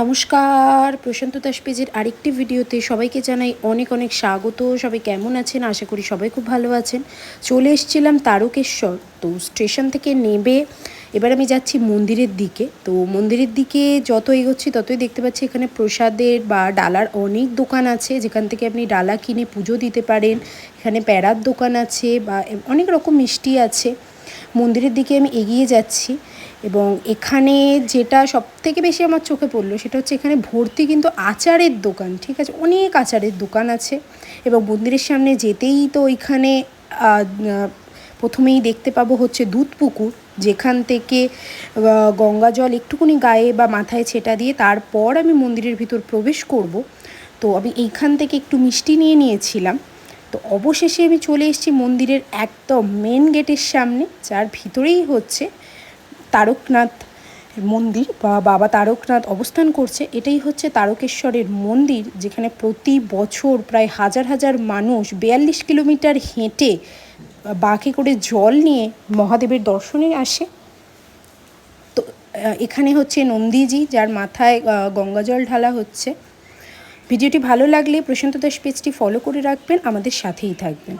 নমস্কার, প্রশান্ত দাস পেজের আরেকটি ভিডিওতে সবাইকে জানাই অনেক অনেক স্বাগত। সবাই কেমন আছেন? আশা করি সবাই খুব ভালো আছেন। চলে এসেছিলাম তারকেশ্বর, তো স্টেশন থেকে নেবে। এবার আমি যাচ্ছি মন্দিরের দিকে। তো মন্দিরের দিকে যত এগোচ্ছি ততই দেখতে পাচ্ছি এখানে প্রসাদের বা ডালার অনেক দোকান আছে। যেখান থেকে আপনি ডালা কিনে পুজো দিতে পারেন। এখানে প্যারার দোকান আছে বা অনেক রকম মিষ্টি আছে। মন্দিরের দিকে আমি এগিয়ে যাচ্ছি। এবং এখানে যেটা সব থেকে বেশি আমার চোখে পড়ল সেটা হচ্ছে এখানে ভর্তি কিন্তু আচারের দোকান, ঠিক আছে? অনেক আচারের দোকান আছে এবং মন্দিরের সামনে যেতেই তো ওইখানে প্রথমেই দেখতে পাবো হচ্ছে দুধ পুকুর যেখান থেকে গঙ্গা জল একটুকুনি গায়ে বা মাথায় ছেটা দিয়ে তারপর আমি মন্দিরের ভিতর প্রবেশ করব। তো আমি এইখান থেকে একটু মিষ্টি নিয়ে নিয়েছিলাম। তো অবশেষে আমি চলে এসেছি মন্দিরের একদম মেন গেটের সামনে, যার ভিতরেই হচ্ছে তারকনাথ মন্দির বা বাবা তারকনাথ অবস্থান করছে, এটাই হচ্ছে তারকেশ্বরের মন্দির, যেখানে প্রতি বছর প্রায় হাজার হাজার মানুষ বিয়াল্লিশ কিলোমিটার হেঁটে বাঁকে করে জল নিয়ে মহাদেবের দর্শনে আসে। তো এখানে হচ্ছে নন্দীজি, যার মাথায় গঙ্গা জল ঢালা হচ্ছে। ভিডিওটি ভালো লাগলে প্রশান্ত দাস পেজটি ফলো করে রাখবেন, আমাদের সাথেই থাকবেন।